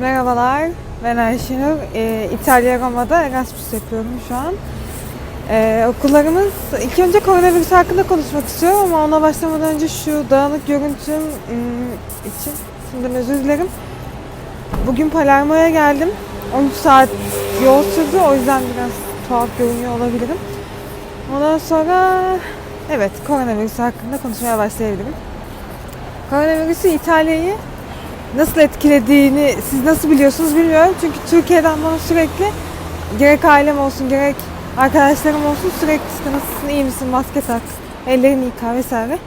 Merhabalar, ben Ayşenur. Ee, İtalya Roma'da Erasmus yapıyorum şu an. Ee, okullarımız, ilk önce koronavirüs hakkında konuşmak istiyorum ama ona başlamadan önce şu dağınık görüntüm ım, için şimdiden özür dilerim. Bugün Palermo'ya geldim. 13 saat yol sürdü, o yüzden biraz tuhaf görünüyor olabilirim. Ondan sonra, evet koronavirüs hakkında konuşmaya başlayabilirim. Koronavirüsü İtalya'yı nasıl etkilediğini siz nasıl biliyorsunuz bilmiyorum. Çünkü Türkiye'den bana sürekli gerek ailem olsun gerek arkadaşlarım olsun sürekli işte nasılsın iyi misin maske tak ellerini yıka vesaire.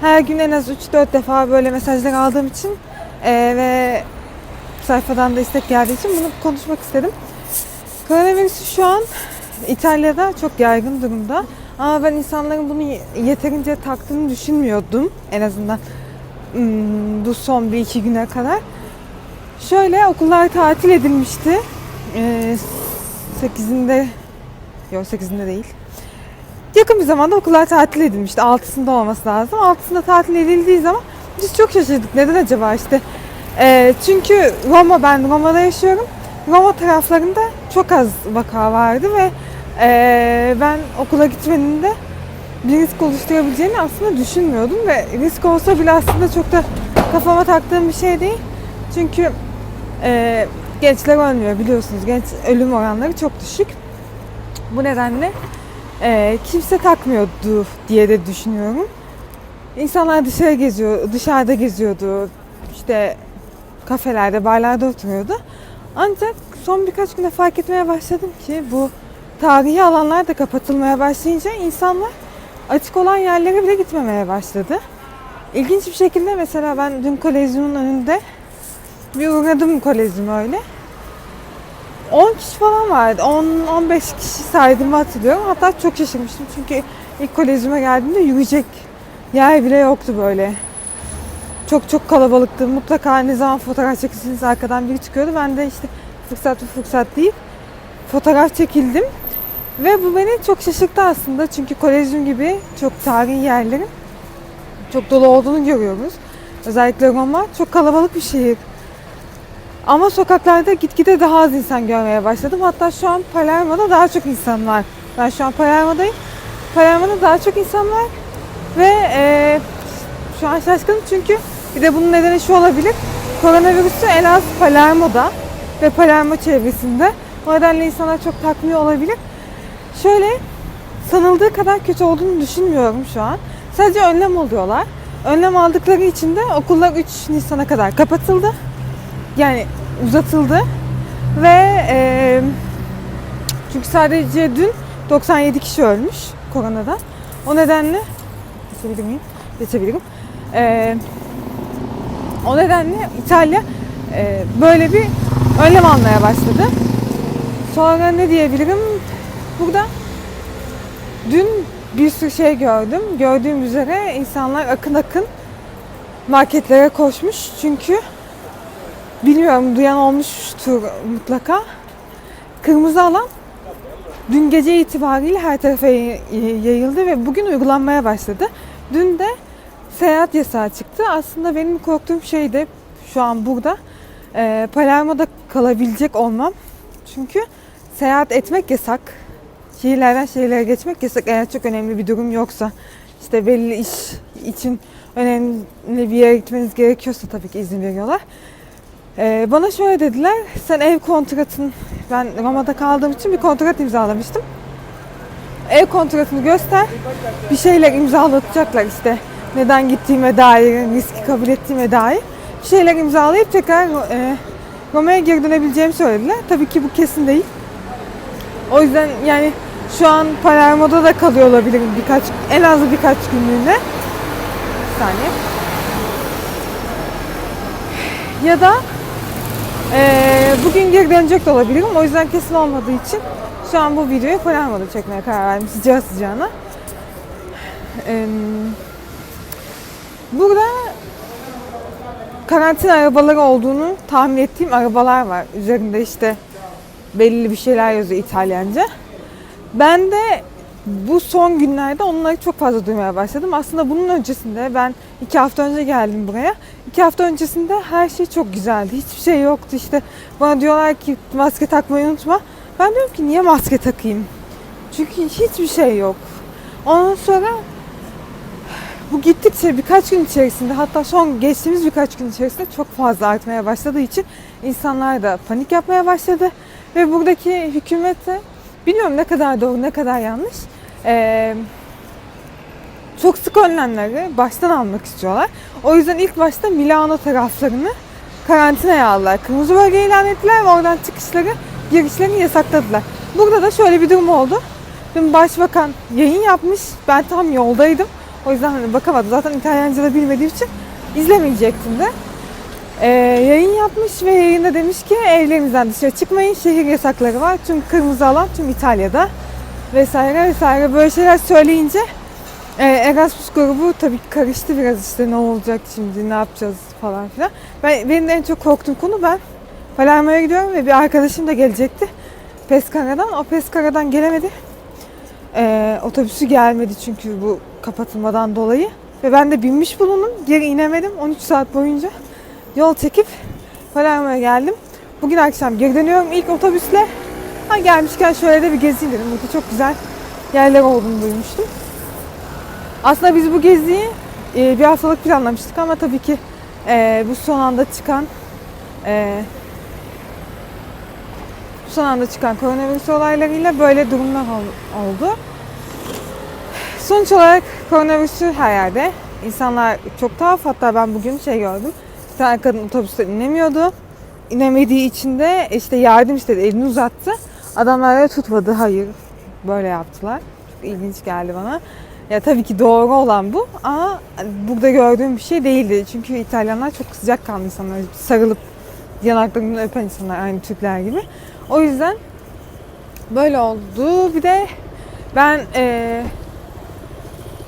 Her gün en az 3-4 defa böyle mesajlar aldığım için eee, ve sayfadan da istek geldiği için bunu konuşmak istedim. Koronavirüsü şu an İtalya'da çok yaygın durumda. Ama ben insanların bunu yeterince taktığını düşünmüyordum en azından bu son bir iki güne kadar. Şöyle okullar tatil edilmişti. Ee, 8'inde yok 8'inde değil. Yakın bir zamanda okullar tatil edilmişti. 6'sında olması lazım. 6'sında tatil edildiği zaman biz çok şaşırdık. Neden acaba işte? Ee, çünkü Roma ben Roma'da yaşıyorum. Roma taraflarında çok az vaka vardı ve ee, ben okula gitmediğimde bir risk oluşturabileceğini aslında düşünmüyordum ve risk olsa bile aslında çok da kafama taktığım bir şey değil. Çünkü e, gençler ölmüyor biliyorsunuz. Genç ölüm oranları çok düşük. Bu nedenle e, kimse takmıyordu diye de düşünüyorum. İnsanlar dışarı geziyor, dışarıda geziyordu. İşte kafelerde, barlarda oturuyordu. Ancak son birkaç günde fark etmeye başladım ki bu tarihi alanlar da kapatılmaya başlayınca insanlar açık olan yerlere bile gitmemeye başladı. İlginç bir şekilde mesela ben dün kolezyumun önünde bir uğradım kolezyuma öyle. 10 kişi falan vardı. 10-15 kişi saydığımı hatırlıyorum. Hatta çok şaşırmıştım çünkü ilk kolezyuma geldiğimde yürüyecek yer bile yoktu böyle. Çok çok kalabalıktı. Mutlaka ne zaman fotoğraf çekilsiniz arkadan biri çıkıyordu. Ben de işte fırsat bu fırsat değil. Fotoğraf çekildim. Ve bu beni çok şaşırttı aslında. Çünkü Kolezyum gibi çok tarihi yerlerin çok dolu olduğunu görüyoruz. Özellikle Roma çok kalabalık bir şehir. Ama sokaklarda gitgide daha az insan görmeye başladım. Hatta şu an Palermo'da daha çok insan var. Ben şu an Palermo'dayım. Palermo'da daha çok insan var. Ve e, şu an şaşkınım çünkü bir de bunun nedeni şu olabilir. Koronavirüsü en az Palermo'da ve Palermo çevresinde. O nedenle insanlar çok takmıyor olabilir. Şöyle sanıldığı kadar kötü olduğunu düşünmüyorum şu an. Sadece önlem alıyorlar. Önlem aldıkları için de okullar 3 Nisan'a kadar kapatıldı. Yani uzatıldı. Ve e, çünkü sadece dün 97 kişi ölmüş koronadan. O nedenle geçebilir miyim? Geçebilirim. E, o nedenle İtalya e, böyle bir önlem almaya başladı. Sonra ne diyebilirim? Burada dün bir sürü şey gördüm. Gördüğüm üzere insanlar akın akın marketlere koşmuş. Çünkü bilmiyorum duyan olmuştur mutlaka. Kırmızı alan dün gece itibariyle her tarafa yay- yayıldı ve bugün uygulanmaya başladı. Dün de seyahat yasağı çıktı. Aslında benim korktuğum şey de şu an burada Palermo'da kalabilecek olmam. Çünkü seyahat etmek yasak. Şehirlerden şehirlere geçmek yasak eğer çok önemli bir durum yoksa. işte belli iş için önemli bir yere gitmeniz gerekiyorsa tabii ki izin veriyorlar. Ee, bana şöyle dediler, sen ev kontratın, ben Roma'da kaldığım için bir kontrat imzalamıştım. Ev kontratını göster, bir şeyler imzalatacaklar işte. Neden gittiğime dair, riski kabul ettiğime dair. Bir şeyler imzalayıp tekrar e, Roma'ya geri dönebileceğimi söylediler. Tabii ki bu kesin değil. O yüzden yani şu an Palermo'da da kalıyor olabilirim birkaç, en az birkaç günlüğüne. Bir saniye. Ya da eee, bugün geri dönecek de olabilirim. O yüzden kesin olmadığı için şu an bu videoyu Palermo'da çekmeye karar verdim sıcağı sıcağına. Eee, burada karantina arabaları olduğunu tahmin ettiğim arabalar var. Üzerinde işte belli bir şeyler yazıyor İtalyanca. Ben de bu son günlerde onları çok fazla duymaya başladım. Aslında bunun öncesinde ben İki hafta önce geldim buraya. İki hafta öncesinde her şey çok güzeldi. Hiçbir şey yoktu işte. Bana diyorlar ki maske takmayı unutma. Ben diyorum ki niye maske takayım? Çünkü hiçbir şey yok. Ondan sonra bu gittikçe birkaç gün içerisinde hatta son geçtiğimiz birkaç gün içerisinde çok fazla artmaya başladığı için insanlar da panik yapmaya başladı. Ve buradaki hükümet de bilmiyorum ne kadar doğru ne kadar yanlış. Ee, çok sık önlemleri baştan almak istiyorlar. O yüzden ilk başta Milano taraflarını karantinaya aldılar. Kırmızı bölge ilan ettiler ve oradan çıkışları, girişlerini yasakladılar. Burada da şöyle bir durum oldu. Dün başbakan yayın yapmış. Ben tam yoldaydım. O yüzden hani bakamadım. Zaten İtalyanca da bilmediğim için izlemeyecektim de. Ee, yayın yapmış ve yayında demiş ki evlerinizden dışarı çıkmayın. Şehir yasakları var. Tüm kırmızı alan tüm İtalya'da vesaire vesaire böyle şeyler söyleyince e, Erasmus grubu tabii karıştı biraz işte ne olacak şimdi ne yapacağız falan filan. Ben, benim en çok korktuğum konu ben Palermo'ya gidiyorum ve bir arkadaşım da gelecekti. Pescara'dan. O Pescara'dan gelemedi. Ee, otobüsü gelmedi çünkü bu kapatılmadan dolayı. Ve ben de binmiş bulundum. Geri inemedim 13 saat boyunca. Yol çekip Palermo'ya geldim. Bugün akşam geri dönüyorum ilk otobüsle. Ha gelmişken şöyle de bir gezeyim dedim. Burada çok güzel yerler olduğunu duymuştum. Aslında biz bu geziyi e, bir haftalık planlamıştık ama tabii ki e, bu son anda çıkan e, son anda çıkan koronavirüs olaylarıyla böyle durumlar ol- oldu. Sonuç olarak koronavirüsü her yerde. İnsanlar çok tuhaf. Hatta ben bugün şey gördüm. Tane kadın otobüsten inemiyordu. İnemediği için de işte yardım istedi. Elini uzattı. Adamlar da tutmadı. Hayır. Böyle yaptılar. Çok ilginç geldi bana. Ya tabii ki doğru olan bu ama burada gördüğüm bir şey değildi. Çünkü İtalyanlar çok sıcakkanlı insanlar. Sarılıp yanaklarını öpen insanlar aynı Türkler gibi. O yüzden böyle oldu. Bir de ben eee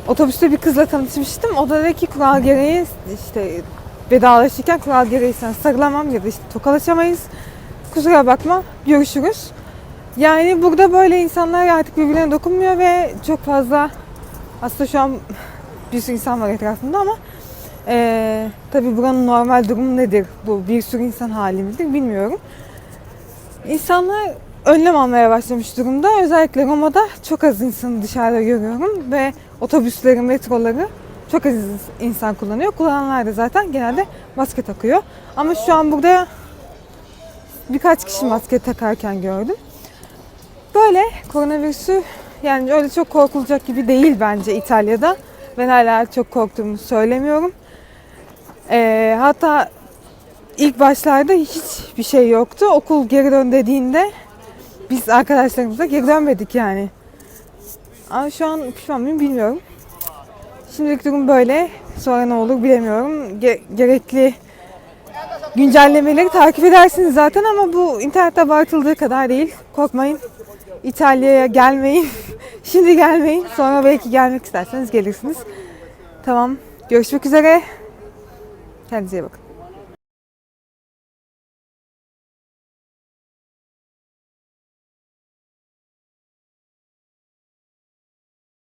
otobüste bir kızla tanışmıştım. O da dedi ki kural gereği işte vedalaşırken kural gereği sen sarılamam ya da işte tokalaşamayız. Kusura bakma görüşürüz. Yani burada böyle insanlar artık birbirlerine dokunmuyor ve çok fazla aslında şu an bir sürü insan var etrafında ama eee tabi buranın normal durumu nedir? Bu bir sürü insan hali midir bilmiyorum. İnsanlar önlem almaya başlamış durumda. Özellikle Roma'da çok az insanı dışarıda görüyorum ve otobüsleri, metroları çok az insan kullanıyor. Kullananlar da zaten genelde maske takıyor. Ama şu an burada birkaç kişi maske takarken gördüm. Böyle koronavirüsü yani öyle çok korkulacak gibi değil bence İtalya'da. Ben hala çok korktuğumu söylemiyorum. Ee, hatta ilk başlarda hiçbir şey yoktu. Okul geri dön dediğinde biz arkadaşlarımızla geri dönmedik yani. Ama şu an pişman mıyım bilmiyorum. Şimdilik durum böyle. Sonra ne olur bilemiyorum. Ge- gerekli güncellemeleri takip edersiniz zaten ama bu internette abartıldığı kadar değil. Korkmayın. İtalya'ya gelmeyin. Şimdi gelmeyin. Sonra belki gelmek isterseniz gelirsiniz. Tamam. Görüşmek üzere. Kendinize iyi bakın.